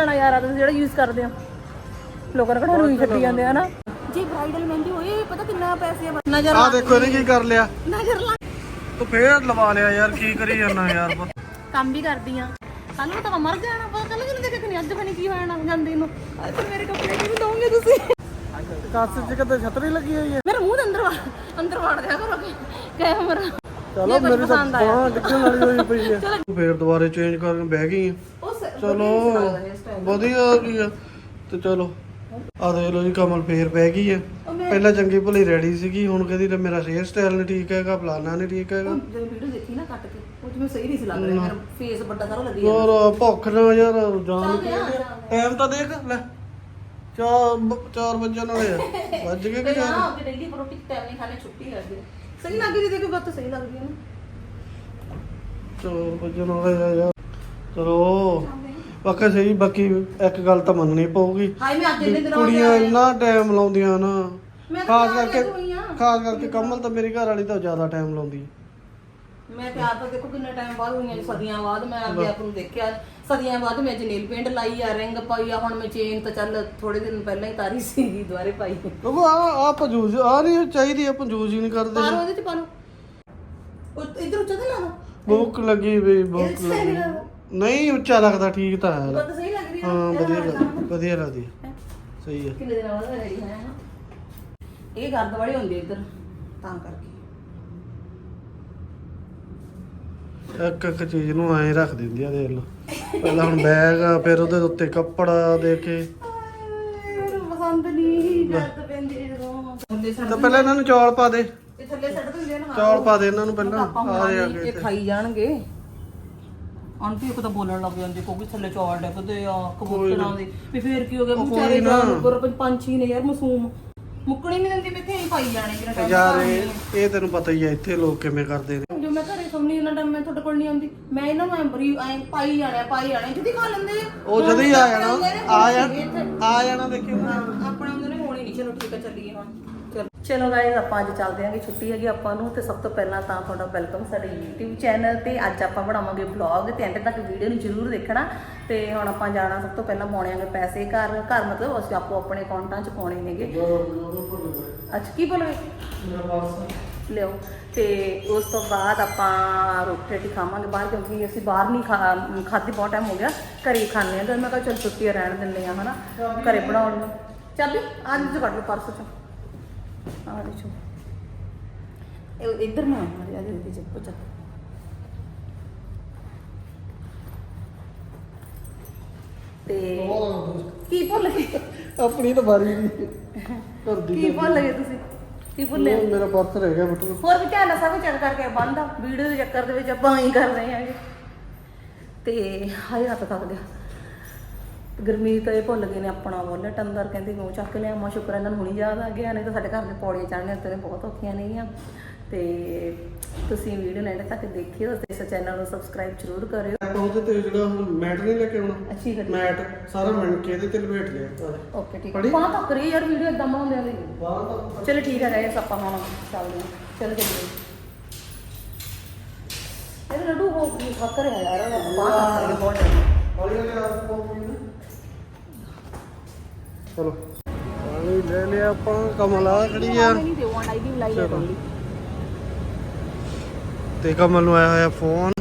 ਲੈਣਾ ਯਾਰ ਆ ਤੁਸੀਂ ਜਿਹੜਾ ਯੂਜ਼ ਕਰਦੇ ਆ ਲੋਕਾਂ ਨੇ ਕਿਹੜਾ ਰੂਈ ਛੱਡੀ ਜਾਂਦੇ ਆ ਨਾ। ਜੀ ਬ੍ਰਾਈਡਲ ਮਹਿੰਦੀ ਹੋਈ ਪਤਾ ਕਿੰਨਾ ਪੈਸੇ ਆ ਨਜ਼ਰ ਆ ਦੇਖੋ ਇਹਨੇ ਕੀ ਕਰ ਲਿਆ। ਨਜ਼ਰ ਲਾ। ਤੂੰ ਫੇਰ ਲਵਾ ਲਿਆ ਯਾਰ ਕੀ ਕਰੀ ਜਾਂਦਾ ਯਾਰ। ਕੰਮ ਵੀ ਕਰਦੀ ਆ। ਕੱਲ ਨੂੰ ਤਾਂ ਮੈਂ ਮਰ ਜਾਣਾ ਪਤਾ ਕੱਲ ਨੂੰ ਦੇਖ ਕਿ ਅੱਜ ਬਣੀ ਕੀ ਹੋਣਾ ਜਾਂਦੀ ਨੂੰ। ਅੱਜ ਮੇਰੇ ਕੱਪੜੇ ਕਿਵੇਂ ਦੋਗੇ ਤੁਸੀਂ? ਕੱਸ ਚ ਕਿਤੇ ਛਤਰੀ ਲੱਗੀ ਹੋਈ ਹੈ। ਮੇਰੇ ਮੂੰਹ ਦੇ ਅੰਦਰ ਅੰਦਰ ਵੜ ਦਿਆ ਕਰੋ ਕੈਮਰਾ। ਚਲੋ ਕੁਛ ਮੇਰੀ ਤਾਂ। ਬਾਂਹ ਡਿੱਗਣ ਵਾਲੀ ਹੋਈ ਪਈ ਹੈ। ਫੇਰ ਦੁਬਾਰੇ ਚੇਂਜ ਕਰਕੇ ਬਹਿ ਗਈ ਆ ਉਹ ਸ- ਚਲੋ ਵਧੀਆ ਕੀ ਆ ਤੇ ਚਲੋ। ਆ ਦੇਖ ਲਓ ਜੀ ਕਮਲ ਫੇਰ ਬਹਿ ਗਈ ਆ। ਪਹਿਲਾਂ ਚੰਗੀ ਭਲੀ ਰੈਡੀ ਸੀਗੀ ਹੁਣ ਕਹਿੰਦੀ ਤੇ ਮੇਰਾ ਹੇਅਰ ਸਟਾਈਲ ਨਹੀਂ ਠੀਕ ਹੈਗਾ ਫਲਾਨਾ ਨਹੀਂ ਠੀਕ ਹੈਗਾ। ਜਦੋਂ ਵੀਡੀਓ ਦੇਖੀ ਨਾ ਕੱਟ ਕੇ ਉਹ ਜਿਵੇਂ ਸਹੀ ਨਹੀਂ ਸੀ ਲੱਗ ਰਿਹਾ ਮੇਰਾ ਫੇਸ ਵੱਡਾ ਸਾਰਾ ਲੱਗੀ ਜਾਂਦਾ। ਯਾਰ ਭੁੱਖ ਨਾ ਯਾਰ ਜਾਨ ਟਾਈਮ ਤਾਂ ਦੇਖ ਲੈ। ਚਾਰ ਚਾਰ ਵਜੇ ਨਾਲੇ ਆ। ਵੱਜ ਗਏ ਕਿ ਚਾਰ ਹਾਂ ਕਿ ਡੇਲੀ ਰੋਟੀ ਟਾਈਮ ਨਹੀਂ ਖਾਣੇ ਛੁੱਟੀ ਹੈ। ਸਹੀ ਲੱਗ ਰਹੀ ਦੇਖੋ ਬਾਤ ਸਹੀ ਲੱਗ ਰਹੀ ਹੈ ਨਾ। ਚਾਰ ਵਜੇ ਨਾਲੇ ਆ ਯਾਰ। ਚਲੋ ਬਾਕੀ ਸਹੀ ਬਾਕੀ ਇੱਕ ਗੱਲ ਤਾਂ ਮੰਨਣੀ ਪਊਗੀ। ਹਾਈ ਮੈਂ ਅੱਜ ਦੇ ਦਿਨ ਕੁੜੀਆਂ ਇੰਨਾ ਟਾਈਮ ਲਾਉਂਦੀਆਂ ਨਾ। ਮੈਂ ਤਾਂ ਖਾਸ ਕਰਕੇ। ਖਾਸ ਕਰਕੇ ਕਮਲ ਤਾਂ ਮੇਰੀ ਘਰ ਵਾਲੀ ਤਾਂ ਜ਼ਿਆਦਾ ਟਾਈਮ ਲਾਉਂਦੀ ਮੈਂ ਤੇ ਆਪ ਦੇਖੋ ਕਿੰਨੇ ਟਾਈਮ ਬਾਅਦ ਹੋਈਆਂ ਜੀ, ਸਦੀਆਂ ਬਾਅਦ ਮੈਂ ਅੱਗੇ ਆਪ ਨੂੰ ਦੇਖਿਆ। ਸਦੀਆਂ ਬਾਅਦ ਮੈਂ ਜਨੇਲ ਪੇਂਟ ਲਾਈ ਆ ਰਿੰਗ ਪਾਈ ਆ ਹੁਣ ਮੈਂ ਚੇਨ ਤਾਂ ਚੱਲ ਥੋੜੇ ਦਿਨ ਪਹਿਲਾਂ ਹੀ ਤਾਰੀ ਸੀਗੀ ਦੁਆਰੇ ਪਾਈ ਉਹ ਆ ਆ ਪੰਜੂਜ ਆ ਨਹੀਂ ਚਾਹੀਦੀ ਆ ਪੰਜੂਜ ਹੀ ਨਹੀਂ ਕਰਦੇ। ਪਾਲੋ ਇਹਦੇ ਚ ਪਾਲੋ ਉਹ ਇਧਰ ਉੱਚਾ ਤਾਂ ਲਾ ਲਓ। ਭੁੱਖ ਲੱਗੀ ਵੀ ਭੁੱਖ ਇਹਦੇ ਚ ਸਹੀ ਲੱਗੀ ਲੱਗ ਨਹੀਂ ਉੱਚਾ ਲੱਗਦਾ ਠੀਕ ਤਾਂ ਹੈ। ਬਾਤ ਸਹੀ ਲੱਗ ਰਹੀ ਹੈ ਵਧੀਆ ਲੱਗਦੀ ਵਧੀਆ ਲੱਗਦੀ ਹੈ। ਸਹੀ ਹੈ ਕਿੰਨੇ ਦਿਨਾਂ ਬਾਅਦ ਰੈਡੀ ਹੋਇਆ ਨਾ। ਇਹ ਗਰਦ ਵਾਲੀ ਹੁੰਦੀ ਹੈ ਇੱਧਰ ਤਾਂ ਕਰਕੇ। ਇੱਕ ਇੱਕ ਚੀਜ਼ ਨੂੰ ਐਂ ਰੱਖ ਦਿੰਦੀ ਆ ਦੇਖ ਲਓ। ਪਹਿਲਾਂ ਹੁਣ ਬੈਗ ਆ ਫਿਰ ਉਹਦੇ ਉੱਤੇ ਕੱਪੜਾ ਦੇ ਕੇ। ਮੈਨੂੰ ਪਸੰਦ ਨਹੀਂ ਗਰਦ ਪੈਂਦੀ ਜਦੋਂ। ਥੱਲੇ ਤਾਂ ਪਹਿਲਾਂ ਇਹਨਾਂ ਨੂੰ ਚੌਲ ਪਾ ਦੇ। ਇਹ ਥੱਲੇ ਸੱਟ ਦਿੰਦੇ ਨੇ। ਚੌਲ ਪਾ ਦੇ ਇਹਨਾਂ ਨੂੰ ਪਹਿਲਾਂ ਆਪਾਂ ਆ ਇਹ ਖਾਈ ਜਾਣਗੇ। ਆਂਟੀ ਇੱਕ ਤਾਂ ਬੋਲਣ ਲੱਗ ਜਾਂਦੀ ਕੋਈ ਥੱਲੇ ਚੌਲ ਡੱਕਦੇ ਆ ਕਬੂਤਰਾਂ ਦੇ। ਵੀ ਫੇਰ ਕੀ ਹੋ ਗਿਆ ਵਿਚਾਰੇ ਜਾਨਵਰ ਪੰਛੀ ਨੇ ਯਾਰ ਮਾਸੂਮ। ਮੁੱਕਣੀ ਨਹੀਂ ਦਿੰਦੀ ਵੀ ਇੱਥੇ ਹੀ ਪਾਈ ਜਾਣੇ ਜਿਹੜਾ ਯਾਰ ਇਹ ਇਹ ਤੈਨੂੰ ਪਤਾ ਹੀ ਆ ਇੱਥੇ ਲੋਕ ਕਿਵੇਂ ਕਰਦੇ ਨੇ। ਜੋ ਮੈਂ ਘਰੇ ਸੌਣੀ ਉਹਨਾਂ ਟਾਈਮ ਮੈਂ ਤੁਹਾਡੇ ਕੋਲ ਨਹੀਂ ਆਉਂਦੀ। ਮੈਂ ਇਹਨਾਂ ਨੂੰ ਐਂਬਰੀ ਐ ਪਾਈ ਜਾਣਿਆ ਪਾਈ ਜਾਣਿਆ ਜਿੱਦੀ ਖਾ ਲੈਂਦੇ ਆ। ਉਹ ਜਦੋਂ ਹੀ ਆ ਜਾਣਾ। ਆ ਜਾਣਾ। ਆ ਜਾਣਾ ਦੇਖੀ ਆਪਣੇ ਹੁੰਦੇ ਨੇ ਹੋਣੀ ਨਹੀਂ ਚਲੋ ਠੀਕ ਹੈ ਚੱਲੀਏ ਚਲੋ ਚਲੋ ਆਪਾਂ ਅੱਜ ਚੱਲਦੇ ਆਂਗੇ ਛੁੱਟੀ ਹੈਗੀ ਆਪਾਂ ਨੂੰ ਤੇ ਸਭ ਤੋਂ ਪਹਿਲਾਂ ਤਾਂ ਤੁਹਾਡਾ ਵੈਲਕਮ ਸਾਡੇ YouTube ਚੈਨਲ ਤੇ ਅੱਜ ਆਪਾਂ ਬਣਾਵਾਂਗੇ ਵਲੌਗ ਤੇ ਐਂਡ ਤੱਕ ਵੀਡੀਓ ਨੂੰ ਜ਼ਰੂਰ ਦੇਖਣਾ ਤੇ ਹੁਣ ਆਪਾਂ ਜਾਣਾ ਸਭ ਤੋਂ ਪਹਿਲਾਂ ਪਾਉਣੇਆਂਗੇ ਪੈਸੇ ਘਰ ਘਰ ਮਤਲਬ ਅਸੀਂ ਆਪੋ ਆਪਣੇ ਅਕਾਊਂਟਾਂ 'ਚ ਪਾਉਣੇ ਨੇਗੇ। ਅੱਛਾ, ਕੀ ਬੋਲੋਗੇ ਲਿਓ ਤੇ ਉਸ ਤੋਂ ਬਾਅਦ ਆਪਾਂ ਰੋਟੀ ਰੋਟੀ ਖਾਵਾਂਗੇ ਬਾਹਰ ਕਿਉਂਕਿ ਅਸੀਂ ਬਾਹਰ ਨਹੀਂ ਖਾ, ਖਾਧੀ, ਬਹੁਤ ਟਾਈਮ ਹੋ ਗਿਆ। ਘਰੇ ਹੀ ਖਾਂਦੇ ਆ ਤੇ ਮੈਂ ਕਿਹਾ ਚਲ ਛੁੱਟੀ ਰਹਿਣ ਦਿੰਦੇ ਆ ਹਨਾ? ਘਰੇ ਬਣਾਉਣ ਨੂੰ। ਚਾਬੀ ਅੱਜ ਕੱਢ ਲਓ, ਪਰਸੋਂ ਚ। ਆ ਦੇ ਚੋ ਇਹ ਇੱਧਰ ਨਾ ਆ ਜਾ ਦੇ ਚ ਪੁੱਛ ਤੇ ਕੀ ਭੁੱਲ ਗਏ? ਆਪਣੀ ਤਾਂ ਵਾਰੀ ਨਹੀਂ। ਕਰਦੀ ਕੀ ਭੁੱਲ ਗਏ ਤੁਸੀਂ? ਕੀ ਭੁੱਲੇ ਉਹ ਮੇਰਾ ਪਰਸ ਰਹਿ ਗਿਆ ਬਟੂ ਹੋਰ ਵੀ ਧਿਆਨ ਨਾਲ ਸਭ ਚੈੱਕ ਕਰਕੇ ਬੰਦਾ ਵੀਡੀਓ ਦੇ ਚੱਕਰ ਦੇ ਵਿੱਚ ਆਪਾਂ ਹੀ ਕਰ ਰਹੇ ਤੇ ਹਾਏ ਹੱਥ ਥੱਕ ਗਿਆ। ਗਰਮੀ ਤਾਂ ਇਹ ਭੁੱਲ ਗਏ ਨੇ ਆਪਣਾ ਵਾਲਟ ਅੰਦਰ ਕਹਿੰਦੇ ਕਿਉਂ ਚੱਕ ਲਿਆ ਮਾ ਸ਼ੁਕਰ ਇਹਨਾਂ ਨੂੰ ਹੁਣੀ ਯਾਦ ਆ ਗਿਆ ਨਹੀਂ ਤਾਂ ਸਾਡੇ ਘਰ ਦੇ ਪੌੜੀਆਂ ਚੜ੍ਹਨੀਆਂ ਤੇ ਬਹੁਤ ਔਖੀਆਂ ਨੇਗੀਆਂ। ਤੇ ਤੁਸੀਂ ਵੀਡੀਓ ਲੈਣ ਤੱਕ ਦੇਖਿਓ ਤੇ ਇਸ ਚੈਨਲ ਨੂੰ ਸਬਸਕ੍ਰਾਈਬ ਜ਼ਰੂਰ ਕਰਿਓ। ਉਹਦੇ ਤੇ ਜਿਹੜਾ ਹੁਣ ਮੈਟ ਨਹੀਂ ਲੈ ਕੇ ਆਉਣਾ ਅੱਛੀ ਕਰੀ ਮੈਟ ਸਾਰਾ ਮਿਣ ਕੇ ਇਹਦੇ ਤੇ ਲਪੇਟ ਲਿਆ ਓਕੇ ਠੀਕ? ਹੈ। ਬਾਹ ਤੱਕ ਰਹੀ ਯਾਰ ਵੀਡੀਓ ਇਦਾਂ ਬਣਾਉਂਦੇ ਆ ਵੀ ਬਾਹਰ ਚਲੋ ਠੀਕ ਹੈ ਗਾਇਸ ਆਪਾਂ ਹੁਣ ਚੱਲਦੇ ਹਾਂ। ਚਲ ਚੱਲੀਏ ਇਹ ਲੱਡੂ ਹੋ ਖੱਕ ਰਿਹਾ ਯਾਰ ਬਾਹਰ ਤੱਕ ਰਹੀ ਬਹੁਤ ਜ਼ਿਆਦਾ। ਹੌਲੀ ਹੌਲੀ ਆਪ ਪਾਉਂਗੇ ਨਾ। ਚਲੋ। ਪਾਣੀ ਲੈ ਲਿਆ ਆਪਾਂ ਕਮਲ ਆ ਖੜੀ ਆ। ਨਹੀਂ ਦਿਓ ਆਈ ਦੀ ਲਾਈ ਚਲੋ। ਕਰੂੰਗੀ ਤੇ ਕਮਲ ਨੂੰ ਆਇਆ ਹੋਇਆ ਫੋਨ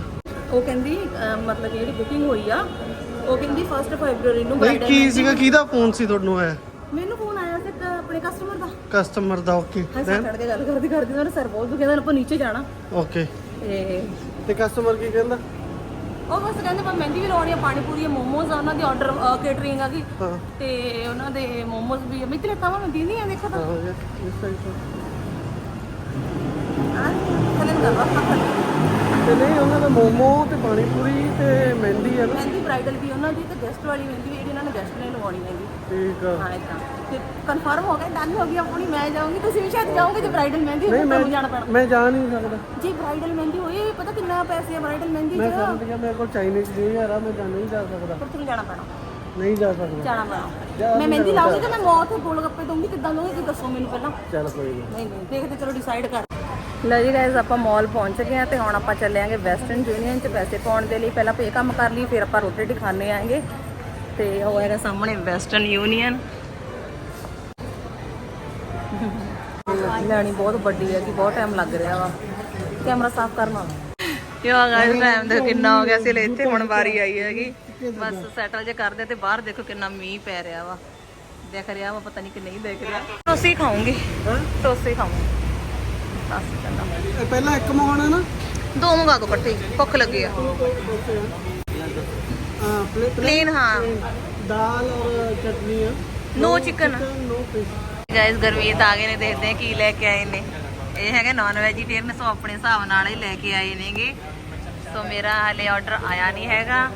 ਉਹ ਕਹਿੰਦੀ ਅਹ, ਮਤਲਬ ਜਿਹੜੀ ਬੁਕਿੰਗ ਹੋਈ ਆ ਉਹ ਕਹਿੰਦੀ 1 ਫੈਬਰੂਰੀ ਨੂੰ ਨਹੀਂ bridal ਕੀ ਸੀਗਾ? ਕਿਹਦਾ ਫੋਨ ਸੀ ਤੁਹਾਨੂੰ ਆਇਆ? ਮੈਨੂੰ ਫੋਨ ਆਇਆ ਸੀ ਇੱਕ ਆਪਣੇ ਕਸਟਮਰ ਦਾ। ਕਸਟਮਰ ਦਾ ਓਕੇ ਹਾਂ ਸਰ ਕੇ ਗੱਲ ਕਰਦੀ ਕਰਦੀ ਉਹਨਾਂ ਸਰ ਬਹੁਤ ਦੁਖਿਆ ਆਪਾਂ ਨੀਚੇ ਜਾਣਾ। ਓਕੇ ਤੇ ਤੇ ਕਸਟਮਰ ਕੀ ਕਹਿੰਦਾ? ਉਹ ਬਸ ਕਹਿੰਦੇ ਪਰ ਮਹਿੰਦੀ ਵੀ ਲਾਉਣੀ ਆ ਪਾਣੀ ਪੂਰੀ ਆ ਮੋਮੋਜ਼ ਆ ਉਹਨਾਂ ਦੀ ਆਰਡਰ ਕੇਟਰਿੰਗ ਆ ਗਈ ਤੇ ਉਹਨਾਂ ਦੇ ਮੋਮੋਜ਼ ਵੀ ਮਿੱਤਲੇ ਤਾਵਾ ਮੈਂ ਦੀਦੀ ਆ ਦੇਖੋ ਤਾਂ। ਹਾਂ ਇਸ ਸਾਈਡ ਤੋਂ ਆ ਥੱਲੇ ਨੂੰ ਕਰ ਵਾ ਤੇ ਨਹੀਂ ਉਹਨਾਂ ਦਾ ਮੋਮੋ ਤੇ ਪਾਣੀ ਪੂਰੀ ਤੇ ਮਹਿੰਦੀ ਹੈ ਨਾ। ਮਹਿੰਦੀ ਬ੍ਰਾਈਡਲ ਵੀ ਉਹਨਾਂ ਦੀ ਤੇ ਗੈਸਟ ਵਾਲੀ ਮਹਿੰਦੀ ਵੀ ਜਿਹੜੀ ਉਹਨਾਂ ਨੇ ਗੈਸਟ ਨੇ ਲਵਾਉਣੀ ਹੈਗੀ। ਠੀਕ ਆ। ਹਾਂ ਇਦਾਂ ਤੇ ਕਨਫਰਮ ਹੋ ਗਿਆ ਡਨ ਹੋ ਗਿਆ ਆਪਣੀ ਮੈਂ ਜਾਊਂਗੀ ਤੁਸੀਂ ਵੀ ਸ਼ਾਇਦ ਜਾਓਗੇ ਜੇ ਬ੍ਰਾਈਡਲ ਮਹਿੰਦੀ ਹੋਈ ਨਹੀਂ ਤਾਂ ਮੈਂ ਤੁਹਾਨੂੰ ਜਾਣਾ ਪੈਣਾ। ਮੈਂ ਜਾ ਨਹੀਂ ਸਕਦਾ। ਜੀ ਬ੍ਰਾਈਡਲ ਮਹਿੰਦੀ ਹੋਈ ਪਤਾ ਕਿੰਨਾ ਪੈਸੇ ਆ ਬ੍ਰਾਈਡਲ ਮਹਿੰਦੀ ਮੈਂ ਚ? ਸਮਝ ਗਿਆ ਮੇਰੇ ਕੋਲ ਚਾਈਨੀਜ਼ ਨਹੀਂ ਆ ਮੈਂ ਜਾ ਨਹੀਂ ਜਾ ਸਕਦਾ। ਪਰ ਤੁਹਾਨੂੰ ਜਾਣਾ ਪੈਣਾ। ਨਹੀਂ ਜਾ ਸਕਦਾ। ਜਾਣਾ ਪੈਣਾ। ਮੈਂ ਮਹਿੰਦੀ ਲਾਉਂਗੀ ਤਾਂ ਮੈਂ ਮੌਤ ਗੋਲ ਗੱਪੇ ਦਊਂਗੀ ਕਿੱਦਾਂ ਦਊਂਗੀ ਤੁਸੀਂ ਦੱਸੋ ਮੈਨੂੰ ਪਹਿਲਾਂ। ਚੱਲ ਕੋਈ ਨਹੀਂ ਨਹੀਂ ਨਹੀਂ ਦੇਖਦੇ ਚਲੋ ਡਿਸਾਈਡ ਕਰ। ਲੈ ਜੀ ਗਾਇਜ਼ ਆਪਾਂ ਮਾਲ ਪਹੁੰਚ ਗਏ ਆ ਤੇ ਹੁਣ ਆਪਾਂ ਚੱਲੇ ਆਂਗੇ ਵੈਸਟਰਨ ਯੂਨੀਅਨ ਚ ਪੈਸੇ ਪਾਉਣ ਦੇ ਲਈ। ਪਹਿਲਾਂ ਇਹ ਕੰਮ ਕਰ ਲਈ ਫਿਰ ਆਪਾਂ ਰੋਟੀ ਖਾਣੇ ਆਂਗੇ ਤੇ ਉਹ ਹੈਗਾ ਸਾਹਮਣੇ ਵੈਸਟਰਨ ਯੂਨੀਅਨ ਲੈਣੀ ਬਹੁਤ ਵੱਡੀ ਹੈ ਕਿ ਬਹੁਤ ਟਾਈਮ ਲੱਗ ਰਿਹਾ ਵਾ। ਕੈਮਰਾ ਸਾਫ਼ ਕਰਨਾ ਯਾ ਗਾਇਸ ਟਾਈਮ ਦੇ ਕਿੰਨਾ ਹੋ ਗਿਆ ਸੀ ਲੈ ਇੱਥੇ ਹੁਣ ਵਾਰੀ ਆਈ ਹੈਗੀ। ਬਸ ਸੈਟਲ ਜੇ ਕਰਦੇ ਤੇ ਬਾਹਰ ਦੇਖੋ ਕਿੰਨਾ ਮੀਂਹ ਪੈ ਰਿਹਾ ਵਾ। ਦੇਖ ਰਿਹਾ ਵਾ ਪਤਾ ਨਹੀਂ ਕਿ ਨਹੀਂ ਦੇਖ ਰਿਹਾ। ਟੋਸੀ ਖਾਉਂਗੀ ਟੋਸੀ ਖਾਉਂਗੀ ਬਸ ਚੰਗਾ ਇਹ ਪਹਿਲਾਂ ਇੱਕ ਹੈ ਨਾ? ਦੋ ਮੰਗਾ ਦੋ ਇਕੱਠੇ ਹੀ, ਭੁੱਖ ਲੱਗੀ ਆ। ਹਾਂ ਪਲੇਟ ਪਲੇਨ ਹਾਂ। ਦਾਲ ਔਰ ਚਟਨੀ ਹੈ no chicken no fish guys Gurmeet ਆ ਗਏ ਨੇ ਦੇਖਦੇ ਆ ਕੀ ਲੈ ਕੇ ਆਏ ਨੇ। ਇਹ ਹੈਗੇ ਨਾਨ ਵੈਜੀਟੇਰੀਅਨ ਸੋ ਆਪਣੇ ਹਿਸਾਬ ਨਾਲ ਹੀ ਲੈ ਕੇ ਆਏ ਨੇਗੇ। ਸੋ ਮੇਰਾ ਹਲੇ ਆਰਡਰ ਆਇਆ ਨਹੀਂ ਹੈਗਾ।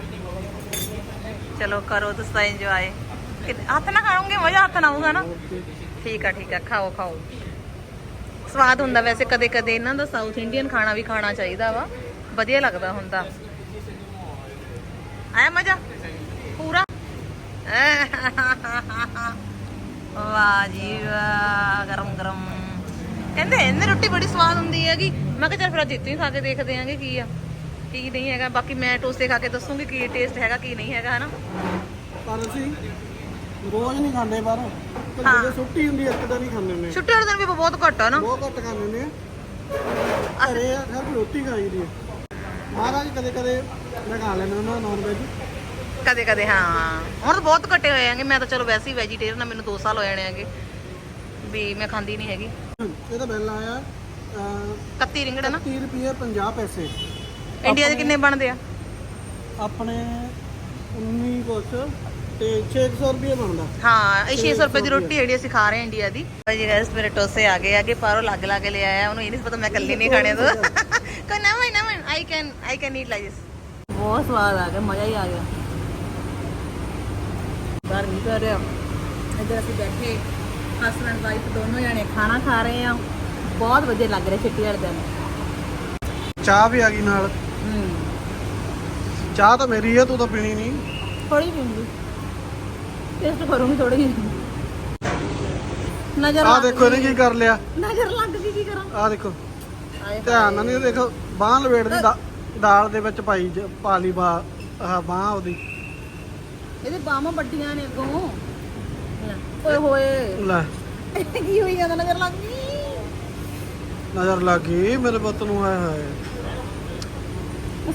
ਚਲੋ ਕਰੋ ਤੁਸੀਂ ਇੰਜੋਏ ਹੱਥ ਨਾ ਖਾਓਗੇ ਮਜ਼ਾ ਹੱਥ ਨਾ ਆਊਗਾ ਨਾ। ਠੀਕ ਆ ਠੀਕ ਆ ਖਾਓ ਖਾਓ। ਸਵਾਦ ਹੁੰਦਾ ਵੈਸੇ ਕਦੇ ਕਦੇ ਇਹਨਾਂ ਦਾ ਸਾਊਥ ਇੰਡੀਅਨ ਖਾਣਾ ਵੀ ਖਾਣਾ ਚਾਹੀਦਾ ਵਾ। ਵਧੀਆ ਲੱਗਦਾ ਹੁੰਦਾ। ਆਇਆ ਮਜ਼ਾ? ਪੂਰਾ? ਵਾਹ ਜੀ ਵਾਹ, ਗਰਮ ਗਰਮ। ਕਹਿੰਦੇ ਇਹਨੇ ਰੋਟੀ ਬੜੀ ਸਵਾਦ ਹੁੰਦੀ ਹੈਗੀ। ਮੈਂ ਕਿਹਾ ਚੱਲ ਫਿਰ ਅੱਜ ਇੱਥੋਂ ਹੀ ਖਾ ਕੇ ਦੇਖਦੇ ਆਂਗੇ ਕੀ ਆ, ਕੀ ਨਹੀਂ ਹੈਗਾ। ਬਾਕੀ ਮੈਂ ਟੋਸਤੇ ਖਾ ਕੇ ਦੱਸੂਗੀ ਕੀ ਟੇਸਟ ਹੈਗਾ, ਕੀ ਨਹੀਂ ਹੈਗਾ, ਹਨਾ? ਪਰ ਅਸੀਂ ਰੋਜ਼ ਨਹੀਂ ਖਾਂਦੇ ਬਾਹਰੋਂ। ਹਾਂ। ਜਦੋਂ ਛੁੱਟੀ ਹੁੰਦੀ ਹੈ ਇੱਕ ਦਿਨ ਹੀ ਖਾਂਦੇ ਨੇ। ਛੁੱਟੀ ਵਾਲੇ ਦਿਨ ਵੀ ਬਹੁਤ ਘੱਟ ਆ ਨਾ। ਬਹੁਤ ਘੱਟ ਖਾਂਦੇ ਨੇ। ਘਰੇ ਆ ਫਿਰ ਰੋਟੀ ਖਾਈ ਦੀ ਹੈ ਮਹਾਰਾਜ ਕਦੇ ਕਦੇ ਮੈਂ ਖਾ ਲੈਣਾ ਉਹਨਾਂ ਨੌਨ ਵੈਜ ਕਦੇ ਕਦੇ ਹਾਂ। ਹੁਣ ਤਾਂ ਬਹੁਤ ਘਟੇ ਹੋਏ ਆਂਗੇ ਮੈਂ ਤਾਂ ਚਲੋ ਵੈਸੇ ਹੀ ਵੈਜੀਟੇਰੀਅਨ ਆ ਮੈਨੂੰ 2 ਸਾਲ ਹੋ ਜਾਣੇ ਆਂਗੇ ਵੀ ਮੈਂ ਖਾਂਦੀ ਨਹੀਂ ਹੈਗੀ। ਇਹਦਾ ਬਿੱਲ ਆਇਆ ਅਹ, 31 ਰਿੰਗੜ ਨਾ। 30 ਰੁਪਏ 50 ਪੈਸੇ। ਇੰਡੀਆ ਦੇ ਕਿੰਨੇ ਬਣਦੇ ਆ? ਆਪਣੇ 19 ਕੁਛ ਤੇ 600 ਰੁਪਏ ਬਣਦਾ। ਹਾਂ ਇਹ 600 ਰੁਪਏ ਦੀ ਰੋਟੀ ਜਿਹੜੀ ਅਸੀਂ ਖਾ ਰਹੇ ਹਾਂ ਇੰਡੀਆ ਦੀ। ਭਾਜੀ ਗੈਸ ਮੇਰੇ ਟੋਸੇ ਆ ਗਏ ਆਗੇ ਪਾਰੋ ਲੱਗ ਲੱਗ ਲੈ ਆਇਆ ਉਹਨੂੰ ਇਹ ਨਹੀਂ ਪਤਾ ਮੈਂ ਇਕੱਲੀ ਨਹੀਂ ਖਾਣੇ ਤੋਂ। ਕੋਈ ਨਾ ਮੈਂ ਨਾ ਮੈਂ I can I can eat like this ਬਹੁਤ ਸਵਾਦ ਆ ਗਿਆ ਮਜ਼ਾ ਹੀ ਆ ਗਿਆ। ਬਾਹਰ ਨਹੀਂ ਕਰ ਰਿਹਾ। ਇੱਧਰ ਅਸੀਂ ਬੈਠੇ। ਹਸਬੰਡ ਵਾਈਫ ਦੋਨੋਂ ਜਣੇ ਖਾਣਾ ਖਾ ਰਹੇ ਆ ਬਹੁਤ ਵਧੀਆ ਲੱਗ ਰਿਹਾ ਛੁੱਟੀ ਵਾਲੇ ਦਿਨ। ਚਾਹ ਵੀ ਆ ਗਈ ਨਾਲ। ਹੂੰ। ਚਾਹ ਤਾਂ ਮੇਰੀ ਹੈ ਤੂੰ ਤਾਂ ਪੀਣੀ ਨਹੀਂ। ਥੋੜੀ ਪੀਂਦੀ। ਟੇਸਟ ਕਰੂੰਗੀ ਥੋੜੀ ਜਿਹੀ ਨਜ਼ਰ ਲੱਗ ਦੇਖੋ ਇਹਨੇ ਕੀ ਕਰ ਲਿਆ। ਨਜ਼ਰ ਲੱਗ ਗਈ ਕੀ ਕਰਾਂ? ਆਹ ਦੇਖੋ। ਆਏ ਧਿਆਨ ਨਾਲ ਨਹੀਂ ਦੇਖੋ ਬਾਹ ਲਵੇੜ ਦੀ ਦਾ- ਦਾਲ ਦੇ ਵਿੱਚ ਪਾਈ ਜ- ਪਾ ਲਈ ਬਾ ਆਹ ਬਾਹ ਉਹਦੀ। ਇਹਦੇ ਬਾਹਾਂ ਵੱਡੀਆਂ ਨੇ ਅੱਗੋਂ। ਲੈ, ਓਏ ਹੋਏ। ਲੈ। ਕੀ ਹੋਈ ਜਾਂਦਾ ਨਜ਼ਰ ਲੱਗ ਗਈ? ਨਜ਼ਰ ਲੱਗ ਗਈ ਮੇਰੇ ਪੁੱਤ ਨੂੰ ਆਏ ਹਾਏ।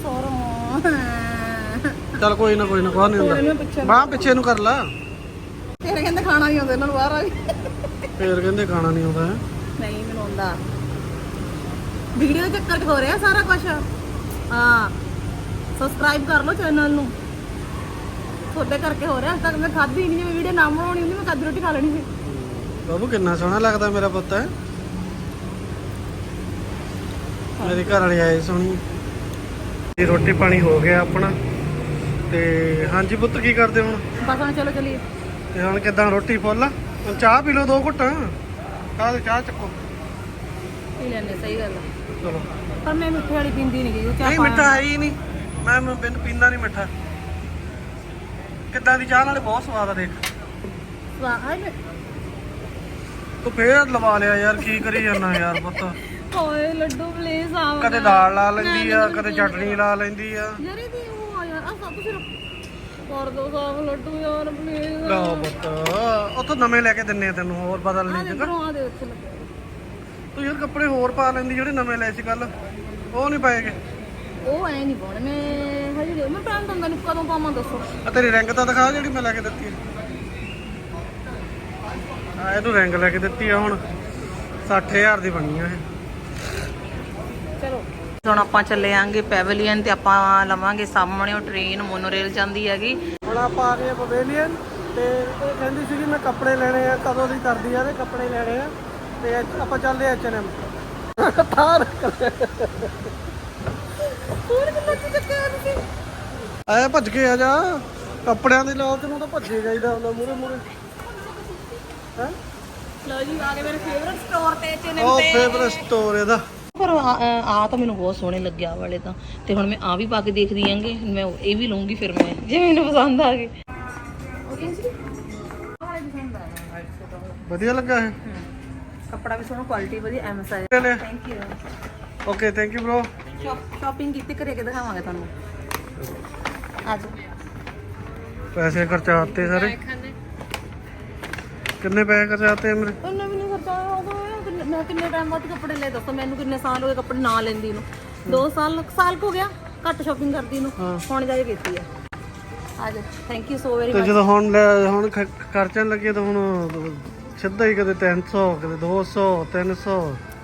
ਸੋਰੋ ਚੱਲ ਕੋਈ ਨਾ ਕੋਈ ਨਾ ਕੋਈ ਨਹੀਂ ਹੁੰਦਾ। ਬਾਹ ਪਿੱਛੇ ਨੂੰ ਕਰ ਲਾ। ਤੇਰੇ ਕਹਿੰਦੇ ਖਾਣਾ ਨਹੀਂ ਆਉਂਦਾ ਇਹਨਾਂ ਨੂੰ ਬਾਹਰ ਆ ਵੀ। ਫੇਰ ਕਹਿੰਦੇ ਖਾਣਾ ਨਹੀਂ ਆਉਂਦਾ ਨਹੀਂ ਮੈਨੂੰ ਆਉਂਦਾ। ਵੀਡੀਓ ਦੇ ਚੱਕਰ 'ਚ ਹੋ ਰਿਹਾ ਸਾਰਾ ਕੁਝ ਹਾਂ। ਸਬਸਕ੍ਰਾਈਬ ਕਰ ਲਓ ਚੈਨਲ ਨੂੰ। ਤੁਹਾਡੇ ਕਰਕੇ ਹੋ ਰਿਹਾ ਅੱਜ ਤੱਕ ਮੈਂ ਖਾਧੀ ਨਹੀਂ ਜੇ ਵੀਡੀਓ ਨਾ ਬਣਾਉਣੀ ਹੁੰਦੀ ਮੈਂ ਕੱਦ ਰੋਟੀ ਖਾ ਲੈਣੀ ਸੀ। ਬਾਬੂ ਕਿੰਨਾ ਸੋਹਣਾ ਲੱਗਦਾ ਮੇਰਾ ਪੁੱਤ ਹੈ? ਮੇਰੇ ਘਰ ਵਾਲੇ ਆਏ ਸੋਹਣੀ। ਇਹ ਰੋਟੀ ਪਾਣੀ ਹੋ ਗਿਆ ਆਪਣਾ। ਤੇ ਹਾਂਜੀ ਪੁੱਤ ਕੀ ਕਰਦੇ ਹੁਣ? ਬਸ ਹੁਣ ਚਲੋ ਚਲੀਏ। ਤੇ ਹੁਣ ਕਿਦਾਂ ਰੋਟੀ ਫੁੱਲ? ਹੁਣ ਚਾਹ ਪੀ ਲਓ ਦੋ ਘੁੱਟ। ਆਹ ਤੇ ਚਾਹ ਚੱਕੋ? ਪੀ ਲੈਣੇ ਸਹੀ ਗੱਲ ਆ। ਚਲੋ। ਪਰ ਮੈਂ ਮਿੱਠੇ ਵਾਲੀ ਪੀਂਦੀ ਨਹੀਂ ਗਈ ਚਾਹ ਨਹੀਂ ਮਿੱਠਾ ਹੈ ਹੀ ਨਹੀਂ ਮੈਂ ਮੈਂ ਬਿਨ ਪੀਂਦਾ ਨਹੀਂ ਮਿੱਠਾ। ਕਿੱਦਾਂ ਦੀ ਚਾਹ ਨਾਲੇ ਬਹੁਤ ਸਵਾਦ ਆ ਦੇਖ। ਸਵਾਹ ਹੈ ਤੂੰ ਫੇਰ ਲਵਾ ਲਿਆ ਯਾਰ ਕੀ ਕਰੀ ਜਾਂਦਾ ਯਾਰ ਪੁੱਤ। ਓਏ ਲੱਡੂ ਪਲੀਜ਼ ਆ ਕਦੇ ਦਾਲ ਲਾ ਲੈਂਦੀ ਆ ਕਦੇ ਚਟਨੀ ਲਾ ਲੈਂਦੀ ਆ। ਯਾਰ ਇਹਦੀ ਉਹ ਆ ਯਾਰ ਆ ਸਭ ਤੁਸੀਂ ਕਰ ਦੋ ਸਾਫ਼ ਲੱਡੂ ਯਾਰ ਪਲੀਜ਼ ਲਓ ਪੁੱਤ। ਉੱਥੋਂ ਨਵੇਂ ਲੈ ਕੇ ਦਿੰਨੇ ਆ ਤੈਨੂੰ ਹੋਰ ਬਦਲ ਆ ਨਹੀਂ ਦੇ ਜਗਾ ਇੱਧਰੋਂ ਆ ਦੇ ਉੱਥੇ ਲੱਗੇ ਤੂੰ ਯਾਰ ਕੱਪੜੇ ਹੋਰ ਪਾ ਲੈਂਦੀ ਜਿਹੜੇ ਨਵੇਂ ਲਏ ਸੀ ਕੱਲ ਉਹ ਨਹੀਂ ਪਾਏਗੇ। ਉਹ ਐ ਨਹੀਂ ਪਾਉਣੇ ਮੈਂ ਹਜੇ ਦੇ- ਮੈਂ ਟਾਈਮ ਦੰਦਾ ਨਹੀਂ ਕਦੋਂ ਪਾਵਾਂ ਦੱਸੋ? ਆ ਤੇਰੀ ਰਿੰਗ ਤਾਂ ਦਿਖਾ ਜਿਹੜੀ ਮੈਂ ਲੈ ਕੇ ਦਿੱਤੀ ਆ। ਇਹਨੂੰ ਰਿੰਗ ਲੈ ਕੇ ਦਿੱਤੀ ਆ ਹੁਣ। 60000 ਦੀ ਬਣੀ ਆ ਇਹ। ਹੁਣ ਆਪਾਂ ਚੱਲੇ ਆਂਗੇ ਪੈਵਲੀਅਨ ਤੇ ਆਪਾਂ ਲਵਾਂਗੇ ਸਾਹਮਣੇ ਉਹ ਟ੍ਰੇਨ ਮੋਨੋਰੇਲ ਜਾਂਦੀ ਹੈਗੀ। ਹੁਣ ਆਪਾਂ ਆ ਗਏ ਪਵੇਲੀਅਨ ਤੇ ਇਹ ਕਹਿੰਦੀ ਸੀ ਕਿ ਮੈਂ ਕੱਪੜੇ ਲੈਣੇ ਆ ਕਦੋਂ ਦੀ ਕਰਦੀ ਆ ਤੇ ਕੱਪੜੇ ਲੈਣੇ ਆ। ਤੇ ਆਪਾਂ ਚੱਲਦੇ ਐਚ ਐਨ ਐਮ ਥਾਰ ਹੋਰ ਕਿੰਨਾ ਚੀਜ਼ ਚੱਕਿਆ ਤੁਸੀਂ? ਆਏ ਭੱਜ ਕੇ ਆ ਜਾ। ਕੱਪੜਿਆਂ ਦੀ ਲਾਲਚ ਨੂੰ ਤਾਂ ਭੱਜੇ ਜਾਈਦਾ ਹੁੰਦਾ ਮੂਰੇ ਮੂਰੇ ਹੈ? ਲਓ ਜੀ ਆ ਗਏ ਮੇਰੇ ਫੇਵਰਿਟ ਸਟੋਰ ਤੇ ਚਨੇ ਉਹ ਫੇਵਰਟ ਸਟੋਰ ਇਹਦਾ। ਪਰ ਆ ਤਾਂ ਮੈਨੂੰ ਬਹੁਤ ਸੋਹਣੇ ਲੱਗਿਆ ਵਾਲੇ ਤਾਂ। ਤੇ ਹੁਣ ਮੈਂ ਆ ਵੀ ਪਾ ਕੇ ਦੇਖਦੀ ਆਂਗੇ ਮੈਂ ਇਹ ਵੀ ਲਵਾਂਗੀ ਫਿਰ ਮੈਂ ਜੇ ਮੈਨੂੰ ਪਸੰਦ ਆ ਗਏ। ਵਧੀਆ ਲੱਗਾ ਇਹ? ਕੱਪੜਾ ਵੀ ਸੋਹਣਾ ਕੁਆਲਿਟੀ ਵਧੀਆ M size thank you okay thank you bro shopping ਕੀਤੀ ਘਰੇ ਕੇ ਦਿਖਾਵਾਂਗੇ ਤੁਹਾਨੂੰ। ਅੱਜ ਪੈਸੇ ਖਰਚਾਤੇ ਸਾਰੇ। ਕਿੰਨੇ ਪੈਸੇ ਖਰਚਾਤੇ ਮੇਰੇ ਉਹਨੇ ਵੀ ਨਹੀਂ ਖਰਚਾ ਹੋਗਾ ਮੈਂ ਕਿੰਨੇ ਟਾਈਮ ਬਾਅਦ ਕੱਪੜੇ ਲਏ ਦੱਸੋ? ਮੈਨੂੰ ਕਿੰਨੇ ਸਾਲ ਹੋ ਗਏ ਕੱਪੜੇ ਨਾ ਲੈਂਦੀ ਨੂੰ। 2 ਸਾਲ ਸਾਲ ਕੁ ਹੋ ਗਿਆ ਘੱਟ ਸ਼ਾਪਿੰਗ ਕਰਦੀ ਨੂੰ। ਹੁਣ ਜਾ ਕੇ ਕੀਤੀ ਆ। ਆ ਜਾ ਥੈਂਕ ਯੂ ਸੋ ਵੈਰੀ ਤੇ ਮਚ ਜਦੋਂ ਹੁਣ ਲੈ- ਹੁਣ ਖ- ਖਰਚਣ ਲੱਗੇ ਤਾਂ ਹੁਣ ਸਿੱਧਾ ਹੀ ਕਦੇ 300 ਕਦੇ 200 300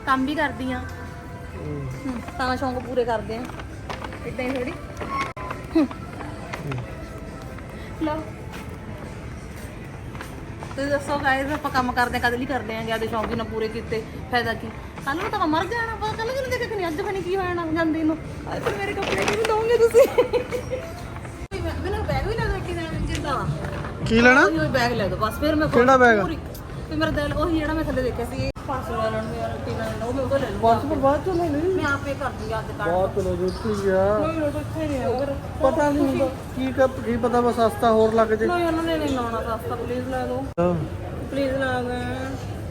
ਕੰਮ ਵੀ ਕਰਦੀ ਆ। ਹਮ, ਤਾਂ ਸ਼ੌਂਕ ਪੂਰੇ ਕਰਦੇ ਆ। ਇਦਾਂ ਹੀ ਥੋੜੀ ਲਓ। ਤੁਸੀਂ ਦੱਸੋ ਗਾਇਸ ਆਪਾਂ ਕੰਮ ਕਰਦੇ ਕਦੇ ਲਈ ਕਰਦੇ ਆਂ ਜ਼ਿਆਦਾ ਸ਼ੌਂਕ ਨਾ ਪੂਰੇ ਕੀਤੇ ਫਾਇਦਾ ਕੀ? ਕੱਲ ਨੂੰ ਤਾਂ ਮਰ ਜਾਣਾ ਪਤਾ ਕੱਲ ਨੂੰ ਦੇਖ ਨਹੀਂ ਅੱਜ ਬਣੀ ਕੀ ਹੋਣਾ ਜਾਂਦੀ ਨੂੰ। ਅੱਜ ਫਿਰ ਮੇਰੇ ਕੱਪੜੇ ਕਿਵੇਂ ਦੋਗੇ ਤੁਸੀਂ? ਮੈਨੂੰ ਬੈਗ ਵੀ ਲੈ ਦੋ ਕਿ ਜਿੰਦਾ। ਕੀ ਲੈਣਾ? ਬੈਗ ਲੈ ਦੋ ਬਸ ਫਿਰ ਮੈਂ ਕਿਹੜਾ? ਪੂਰੀ- ਤੇ ਮੇਰਾ ਦਿਲ ਉਹੀ ਜਿਹੜਾ ਮੈਂ ਥੱਲੇ ਦੇਖਿਆ ਸੀ 500 ਲੈ ਲੈਣ ਯਾਰ ਕੀ ਲੈਣਾ ਉਹ ਮੈਂ ਉਹ ਲੈ ਲੂੰ ਬਸ ਪਰ ਬਾਅਦ ਚੋਂ ਲੈ ਲਈ। ਮੈਂ ਆਪੇ ਕਰਦੀ ਆ ਅੱਜ ਕੱਲ ਬਹੁਤ ਚਲੋ ਜੁੱਤੀ ਆ। ਕੋਈ ਇੱਥੇ ਨਹੀਂ ਅਗਰ ਪਤਾ ਨਹੀਂ ਹੁੰਦਾ। ਕੀ ਕ- ਕੀ ਪਤਾ ਬਸ ਸਸਤਾ ਹੋਰ ਲੱਗ ਜੇ। ਨਹੀਂ ਉਹਨਾਂ ਨੇ ਨਹੀਂ ਲਾਉਣਾ ਸਸਤਾ ਪਲੀਜ਼ ਲੈ ਦੋ ਪਲੀਜ਼ ਲੈ ਦੇ।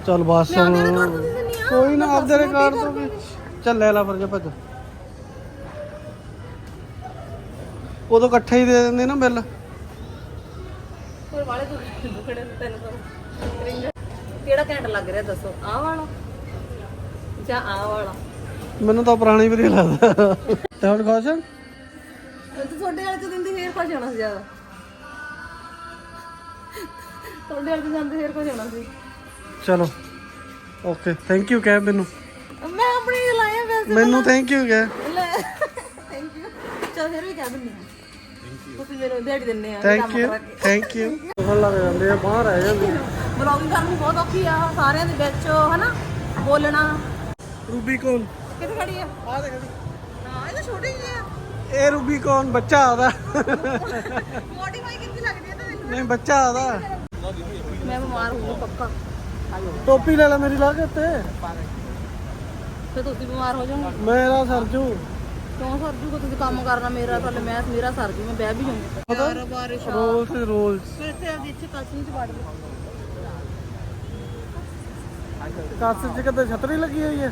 ਚਲ ਬਸ ਮੈਂ ਆਪਦੇ ਘਰ ਤੋਂ ਦੇ ਦਿੰਦੀ ਕੋਈ ਨਾ ਆਪਦੇ ਰਿਕਾਰਡ ਤੋਂ ਵੀ। ਚੱਲ ਲੈ ਲਾ ਫਿਰ ਜਾ ਭੱਜ। ਉਦੋਂ ਇਕੱਠੇ ਹੀ ਦੇ ਦਿੰਦੇ ਨਾ ਬਿੱਲ। ਕੋਈ ਵਾਲੇ ਤੋਂ ਦੁਖੜੇ ਤੈਨੂੰ ਤਾਂ ਕਿਹੜਾ ਘੈਂਟ ਲੱਗ ਰਿਹਾ ਦੱਸੋ? ਆਹ ਵਾਲਾ? ਜਾਂ ਆਹ ਵਾਲਾ? ਮੈਨੂੰ ਤਾਂ ਪੁਰਾਣੀ ਵਧੀਆ ਲੱਗਦਾ। ਤੇ ਹੁਣ ਖੁਸ਼ ਆ? ਤਾਂ ਤੁਹਾਡੇ ਵਾਲੇ ਤੋਂ ਦਿੰਦੀ ਫੇਰ ਕੁਝ ਹੋਣਾ ਸੀ ਜ਼ਿਆਦਾ। ਤੁਹਾਡੇ ਵਾਲੇ ਤੋਂ ਜਾਂਦੇ ਫੇਰ ਕੁਝ ਹੋਣਾ ਸੀ। ਚਲੋ ਓਕੇ ਥੈਂਕ ਯੂ ਕਹਿ ਮੈਨੂੰ। ਮੈਂ ਆਪਣੀ ਲਾਇਆ ਵੈਸੇ। ਮੈਨੂੰ ਥੈਂਕ ਯੂ ਕਹਿ। ਲੈ ਥੈਂਕ ਯੂ ਚਲ ਫਿਰ ਵੀ ਕਹਿ ਦਿੰਦੀ ਹਾਂ ਤੁਸੀਂ ਮੈਨੂੰ ਦਿਹਾੜੀ ਦਿੰਦੇ ਆ। ਥੈਂਕ ਯੂ ਥੈਂਕ ਯੂ ਲੱਗ ਜਾਂਦੇ ਆ ਬਾਹਰ ਆ ਜਾਂਦੇ ਬਲੌਗਿੰਗ ਕਰਨੀ ਬਹੁਤ ਔਖੀ ਆ ਸਾਰਿਆਂ ਦੇ ਵਿੱਚ ਹਨਾ? ਬੋਲਣਾ। ਰੂਬੀਕੌਨ ਕਿੱਥੇ ਖੜੀ ਆ? ਆ ਦੇਖ ਹਾਂ ਇਹ ਤਾਂ ਛੋਟੀ ਜਿਹੀ ਆ। ਇਹ ਰੂਬੀਕੌਨ ਬੱਚਾ ਆਦਾ। ਮੋਡੀਫਾਈ ਕਿੰਨੀ ਲੱਗਦੀ ਆ ਤਾਂ ਨਹੀਂ ਬੱਚਾ ਆਦਾ। ਮੈਂ ਬਿਮਾਰ ਹੋਊਂ ਪੱਕਾ। ਟੋਪੀ ਲੈ ਲੈ ਮੇਰੀ ਲਾ ਕੇ ਉੱਤੇ। ਫਿਰ ਤੁਸੀਂ ਬਿਮਾਰ ਹੋ ਜਾਓਗੇ। ਮੇਰਾ ਸਰਜੂ ਕਿਉਂ ਸਰ ਜੂਗਾ? ਤੁਸੀਂ ਕੰਮ ਕਰਨਾ ਮੇਰਾ ਤਾਂ ਮੈਂ ਮੇਰਾ ਸਰ ਜੂ ਮੈਂ ਬਹਿ ਵੀ ਜਾਊਂਗੀ। ਰੋਲਸ ਰੋਲਸ ਫਿਰ ਆਪਦੀ ਇੱਥੇ ਕਸਮ ਚ ਵੜ ਲਓ ਕੱਸ ਚ ਕਿਤੇ ਛਤਰੀ ਲੱਗੀ ਹੋਈ ਹੈ?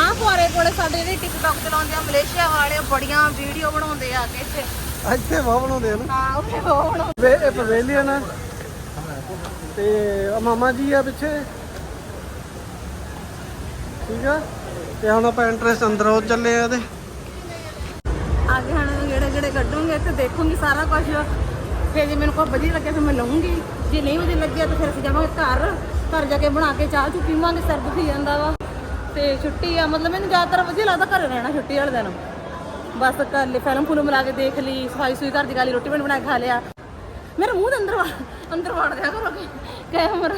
ਆਹ ਫੁਆਰੇ ਕੋਲੇ ਸਾਡੇ ਜਿਹੜੇ ਟਿਕਟੌਕ ਚਲਾਉਂਦੇ ਆ ਮਲੇਸ਼ੀਆ ਵਾਲੇ ਬੜੀਆਂ ਵੀਡੀਓ ਬਣਾਉਂਦੇ ਆ ਕਿ ਇੱਥੇ। ਇੱਥੇ ਵਾਹ ਬਣਾਉਂਦੇ ਆ ਨਾ। ਹਾਂ ਉੱਥੇ ਉਹ ਬਣਾਉਂਦੇ ਵੇ ਇਹ ਪਵੇਲੀਅਨ ਆ। ਤੇ ਆ ਮਾਮਾ ਜੀ ਆ ਪਿੱਛੇ। ਠੀਕ ਆ? ਤੇ ਹੁਣ ਆਪਾਂ ਇੰਟਰਸਟ ਅੰਦਰ ਉਹ ਚੱਲੇ ਆ ਇਹਦੇ। ਆਗੇ ਹਣ ਜਿਹੜੇ ਜਿਹੜੇ ਕੱਢੂਗੇ ਤੇ ਦੇਖੂੰਗੀ ਸਾਰਾ ਕੁਝ ਫਿਰ ਜੇ ਮੈਨੂੰ ਕੋਈ ਵਧੀਆ ਲੱਗਿਆ ਫਿਰ ਮੈਂ ਲਵਾਂਗੀ ਜੇ ਨਹੀਂ ਵਧੀਆ ਲੱਗਿਆ ਤਾਂ ਫਿਰ ਅਸੀਂ ਜਾਵਾਂਗੇ ਘਰ। ਘਰ ਜਾ ਕੇ ਬਣਾ ਕੇ ਚਾਹ ਚੂ ਪੀਵਾਂਗੇ ਸਿਰ ਦੁਖੀ ਜਾਂਦਾ ਵਾ। ਤੇ ਛੁੱਟੀ ਆ ਮਤਲਬ ਮੈਨੂੰ ਜ਼ਿਆਦਾਤਰ ਵਧੀਆ ਲੱਗਦਾ ਘਰੇ ਰਹਿਣਾ ਛੁੱਟੀ ਵਾਲੇ ਦਿਨ। ਬਸ ਕਰ ਲਈ ਫਿਲਮ ਫੁਲਮ ਲਾ ਕੇ ਦੇਖ ਲਈ ਸਫ਼ਾਈ ਸੂਈ ਘਰ ਦੀ ਗਾਲੀ ਰੋਟੀ ਪਾਣੀ ਬਣਾ ਕੇ ਖਾ ਲਿਆ। ਮੇਰਾ ਮੂੰਹ ਦੇ ਅੰਦਰ ਅੰਦਰ ਵੜ ਜਾ ਕਰੋ ਕੈਮਰਾ।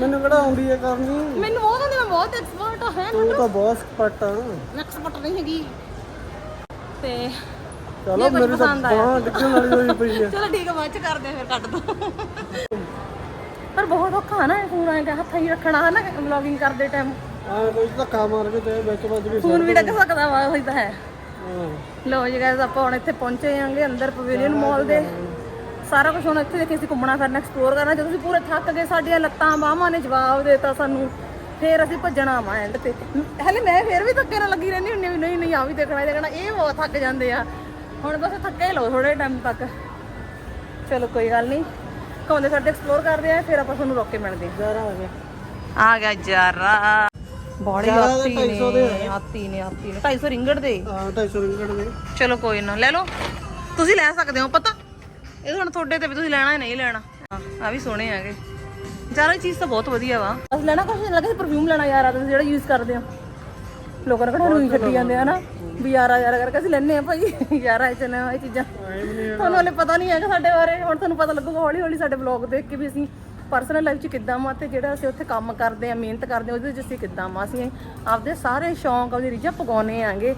ਮੈਨੂੰ ਕਿਹੜਾ ਆਉਂਦੀ ਹੈ? ਕਰਨੀ ਮੈਨੂੰ ਬਹੁਤ ਆਉਂਦੀ ਮੈਂ ਬਹੁਤ ਐਕਸਪਰਟ ਹਾਂ ਤੂੰ ਤਾਂ ਬਹੁਤ ਐਕਸਪਰਟ ਆ। ਐਕਸਪਰਟ ਨਹੀਂ ਹੈਗੀ। ਤੇ ਚਲੋ ਮੇਰੀ ਤਾਂ। ਬਾਂਹ ਡਿੱਗਣ ਵਾਲੀ ਹੋਈ ਪਈ ਹੈ ਚਲੋ ਠੀਕ ਆ ਬਾਅਦ ਚ ਕਰਦੇ ਆ ਫਿਰ ਕੱਟ ਦੋ ਪਰ ਬਹੁਤ ਔਖਾ ਹੈ ਨਾ ਇਹ ਫੋਨ ਆਏਗਾ ਹੱਥਾਂ ਹੀ ਰੱਖਣਾ ਹੈ ਨਾ ਵਲੌਗਿੰਗ ਕਰਦੇ ਟਾਈਮ ਆ ਕੋਈ ਧੱਕਾ ਮਾਰ ਕੇ ਤੇ ਵਿੱਚ ਵੱਜ ਗਈ ਫੋਨ ਵੀ ਡੱਕ ਸਕਦਾ ਵਾ ਉਹੀ ਤਾਂ ਹੈ। ਲੋ ਜੀ ਗਾਇਸ ਆਪਾਂ ਹੁਣ ਇੱਥੇ ਪਹੁੰਚੇ ਆਂਗੇ ਅੰਦਰ ਪਵੇਲੀਅਨ ਮਾਲ ਦੇ। ਸਾਰਾ ਕੁਝ ਹੁਣ ਇੱਥੇ ਦੇਖੇ ਅਸੀਂ ਘੁੰਮਣਾ ਫਿਰਨਾ ਐਕਸਪਲੋਰ ਕਰਨਾ। ਜਦੋਂ ਅਸੀਂ ਪੂਰੇ ਥੱਕ ਗਏ ਸਾਡੀਆਂ ਲੱਤਾਂ ਬਾਹਾਂ ਨੇ ਜਵਾਬ ਦੇਤਾ ਸਾਨੂੰ। ਫੇਰ ਅਸੀਂ ਭੱਜਣਾ ਵਾ ਐਂਡ ਤੇ। ਹਲੇ ਮੈਂ ਫੇਰ ਵੀ ਧੱਕੇ ਨਾਲ ਲੱਗੀ ਰਹਿੰਦੀ ਹੁੰਦੀ ਵੀ ਨਹੀਂ ਨਹੀਂ ਆ ਵੀ ਦੇਖਣਾ ਇਹ ਦੇਖਣਾ। ਇਹ ਬਹੁਤ ਥੱਕ ਜਾਂਦੇ ਆ। ਹੁਣ ਬਸ ਥੱਕੇ ਲਓ ਥੋੜੇ ਟਾਈਮ ਤੱਕ। ਚਲੋ ਕੋਈ ਗੱਲ ਨਹੀਂ। ਘੁੰਮਦੇ ਫਿਰਦੇ ਐਕਸਪਲੋਰ ਕਰਦੇ ਆ ਫਿਰ ਆਪਾਂ ਤੁਹਾਨੂੰ ਰੋਕ ਕੇ ਮਿਲਦੇ ਜਾਰਾ ਹੋ ਗਿਆ ਆ ਗਿਆ ਜਾਰਾ ਬੜੀ ਆਤੀ 250 ਦੇ ਨੇ ਆਤੀ ਨੇ ਆਤੀ ਨੇ। 250 ਰਿੰਗੜ ਦੇ। ਆ 250 ਰਿੰਗੜ ਦੇ। ਚਲੋ ਕੋਈ ਨਾ ਲੈ ਲਓ। ਤੁਸੀਂ ਲੈ ਸਕਦੇ ਹੋ ਪਤਾ? ਇਹ ਹੁਣ ਤੁਹਾਡੇ ਤੇ ਵੀ ਤੁਸੀਂ ਲੈਣਾ ਹੈ ਨਹੀਂ ਲੈਣਾ। ਆ ਵੀ ਸੋਹਣੇ ਹੈਗੇ। ਯਾਰ ਇਹ ਚੀਜ਼ ਤਾਂ ਬਹੁਤ ਵਧੀਆ ਵਾ। ਅਸੀਂ ਲੈਣਾ ਕੁਝ ਲੱਗਾ ਸੀ ਪਰਫਿਊਮ ਲੈਣਾ ਯਾਰ ਆ ਤੁਸੀਂ ਜਿਹੜਾ ਯੂਜ਼ ਕਰਦੇ ਹੋ। ਲੋਕਾਂ ਨੇ ਕਿਹੜਾ ਨੂੰ ਛੱਡੀ ਜਾਂਦੇ ਆ ਨਾ ਵੀ ਯਾਰਾ ਯਾਰਾ ਕਰਕੇ ਅਸੀਂ ਲੈਣੇ ਆ ਭਾਈ। ਯਾਰਾ ਇਹ ਚਲੇ ਇਹ ਚੀਜ਼ਾਂ। ਤੁਹਾਨੂੰ ਹਲੇ ਪਤਾ ਨਹੀਂ ਹੈਗਾ ਸਾਡੇ ਬਾਰੇ। ਹੁਣ ਤੁਹਾਨੂੰ ਪਤਾ ਲੱਗੂਗਾ ਹੌਲੀ ਹੌਲੀ ਸਾਡੇ ਵਲੌਗ ਦੇਖ ਕੇ ਵੀ ਅਸੀਂ ਪਰਸਨਲ ਲਾਈਫ 'ਚ ਕਿੱਦਾਂ ਵਾ ਤੇ ਜਿਹੜਾ ਅਸੀਂ ਉੱਥੇ ਕੰਮ ਕਰਦੇ ਆ ਮਿਹਨਤ ਕਰਦੇ ਆ ਉਹਦੇ 'ਚ ਅਸੀਂ ਕਿੱਦਾਂ ਵਾ। ਅਸੀਂ ਆਪਦੇ ਸਾਰੇ ਸ਼ੌਂਕ, ਆਪਦੀ ਰੀਝਾਂ ਪਗਾਉਣੇ ਆਂਗੇ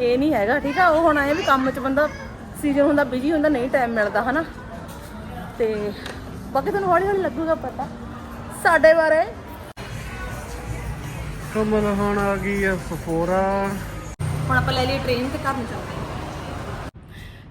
ਇਹ ਨਹੀਂ ਹੈਗਾ, ਠੀਕ ਆ? ਉਹ ਹੁਣ ਆਏ ਵੀ ਕੰਮ 'ਚ ਬੰਦਾ ਸੀਜ਼ਨ ਹੁੰਦਾ ਬਿਜ਼ੀ ਹੁੰਦਾ, ਨਹੀਂ ਟਾਈਮ ਮਿਲਦਾ, ਹਨਾ? ਤੇ ਬਾਕੀ ਤੁਹਾਨੂੰ ਹੌਲੀ ਹੌਲੀ ਲੱਗੂਗਾ ਪਤਾ। ਸਾਡੇ ਬਾਰੇ ਕਮਲ ਹੁਣ ਆ ਗਈ ਆ ਫਫੋਰਾ। ਹੁਣ ਆਪਾਂ ਲੈ ਲਈ ਟ੍ਰੇਨ ਤੇ ਘਰ ਨੂੰ ਚੱਲਦੇ ਹਾਂ।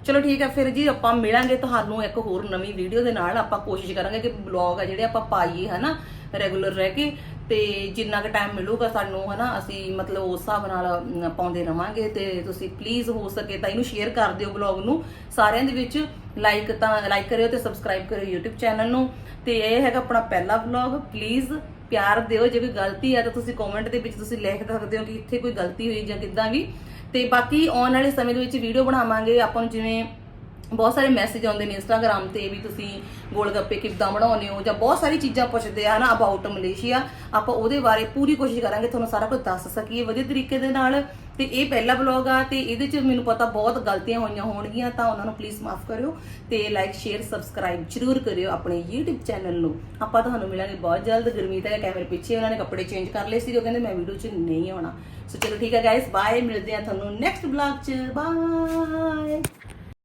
ਚਲੋ ਠੀਕ ਹੈ, ਫਿਰ ਜੀ ਆਪਾਂ ਮਿਲਾਂਗੇ ਤੁਹਾਨੂੰ ਇੱਕ ਹੋਰ ਨਵੀਂ ਵੀਡੀਓ ਦੇ ਨਾਲ। ਆਪਾਂ ਕੋਸ਼ਿਸ਼ ਕਰਾਂਗੇ ਕਿ ਬਲੌਗ ਆ ਜਿਹੜੇ ਆਪਾਂ ਪਾਈਏ, ਹਨਾ ਰੈਗੂਲਰ ਰਹਿ ਕੇ। ਤੇ ਜਿੰਨਾ ਕੁ ਟਾਈਮ ਮਿਲੂਗਾ ਸਾਨੂੰ, ਹਨਾ, ਅਸੀਂ ਮਤਲਬ ਉਸ ਹਿਸਾਬ ਨਾਲ ਪਾਉਂਦੇ ਰਵਾਂਗੇ। ਤੇ ਤੁਸੀਂ ਪਲੀਜ਼ ਹੋ ਸਕੇ ਤਾਂ ਇਹਨੂੰ ਸ਼ੇਅਰ ਕਰ ਦਿਓ ਬਲੌਗ ਨੂੰ। ਸਾਰਿਆਂ ਦੇ ਵਿੱਚ ਲਾਈਕ ਤਾਂ ਲਾਈਕ ਕਰਿਓ ਤੇ ਸਬਸਕ੍ਰਾਈਬ ਕਰਿਓ YouTube ਚੈਨਲ ਨੂੰ। ਤੇ ਇਹ ਹੈਗਾ ਆਪਣਾ ਪਹਿਲਾ ਬਲੌਗ ਪਲੀਜ਼ ਪਿਆਰ ਦਿਓ, ਜੇ ਕੋਈ ਗਲਤੀ ਹੈ ਤਾਂ ਤੁਸੀਂ ਕਮੈਂਟ ਦੇ ਵਿੱਚ ਤੁਸੀਂ ਲਿਖ ਸਕਦੇ ਹੋ ਕਿ ਇੱਥੇ ਕੋਈ ਗਲਤੀ ਹੋਈ ਜਾਂ ਕਿੱਦਾਂ ਵੀ। ਤੇ ਬਾਕੀ ਆਉਣ ਵਾਲੇ ਸਮੇਂ ਦੇ ਵਿੱਚ ਵੀਡੀਓ ਬਣਾਵਾਂਗੇ। ਆਪਾਂ ਨੂੰ ਜਿਵੇਂ ਬਹੁਤ ਸਾਰੇ ਮੈਸੇਜ ਆਉਂਦੇ ਨੇ ਇੰਸਟਾਗ੍ਰam ਤੇ ਵੀ ਤੁਸੀਂ ਗੋਲ ਗੱਪੇ ਕਿੱਦਾਂ ਬਣਾਉਂਦੇ ਹੋ ਜਾਂ ਬਹੁਤ ਸਾਰੀ ਚੀਜ਼ਾਂ ਪੁੱਛਦੇ ਆ ਨਾ ਅਬਾਊਟ ਮਲੇਸ਼ੀਆ। ਆਪਾਂ ਉਹਦੇ ਬਾਰੇ ਪੂਰੀ ਕੋਸ਼ਿਸ਼ ਕਰਾਂਗੇ, ਤੁਹਾਨੂੰ ਸਾਰਾ ਕੁਝ ਦੱਸ ਸਕੀਏ। ਵਧੀਆ ਤਰੀਕੇ ਦੇ ਨਾਲ ਤੇ ਇਹ ਪਹਿਲਾ ਵਲੌਗ ਆ ਤੇ ਇਹਦੇ ਚ ਮੈਨੂੰ ਪਤਾ ਬਹੁਤ ਗਲਤੀਆਂ ਹੋਈਆਂ ਹੋਣਗੀਆਂ, ਤਾਂ ਉਹਨਾਂ ਨੂੰ ਪਲੀਜ਼ ਮਾਫ ਕਰਿਓ ਤੇ ਲਾਈਕ ਸ਼ੇਅਰ ਸਬਸਕ੍ਰਾਈਬ ਜ਼ਰੂਰ ਕਰਿਓ ਆਪਣੇ YouTube ਚੈਨਲ ਨੂੰ। ਆਪਾਂ ਤੁਹਾਨੂੰ ਮਿਲਾਂਗੇ ਬਹੁਤ ਜਲਦ ਗੁਰਮੀਤ ਹੈ ਕੈਮਰੇ ਪਿੱਛੇ ਉਹਨਾਂ ਨੇ ਕੱਪੜੇ ਚੇਂਜ ਕਰ ਲਏ ਸੀ ਉਹ ਕਹਿੰਦੇ ਮੈਂ ਵੀਡੀਓ 'ਚ ਨਹੀਂ ਆਉਣਾ। ਸੋ ਚਲੋ ਠੀਕ ਹੈ ਗਾਇਸ ਬਾਏ ਮਿਲਦੇ ਆ ਤੁਹਾਨੂੰ ਨੈਕਸਟ ਵਲੌਗ 'ਚ। ਬਾਏ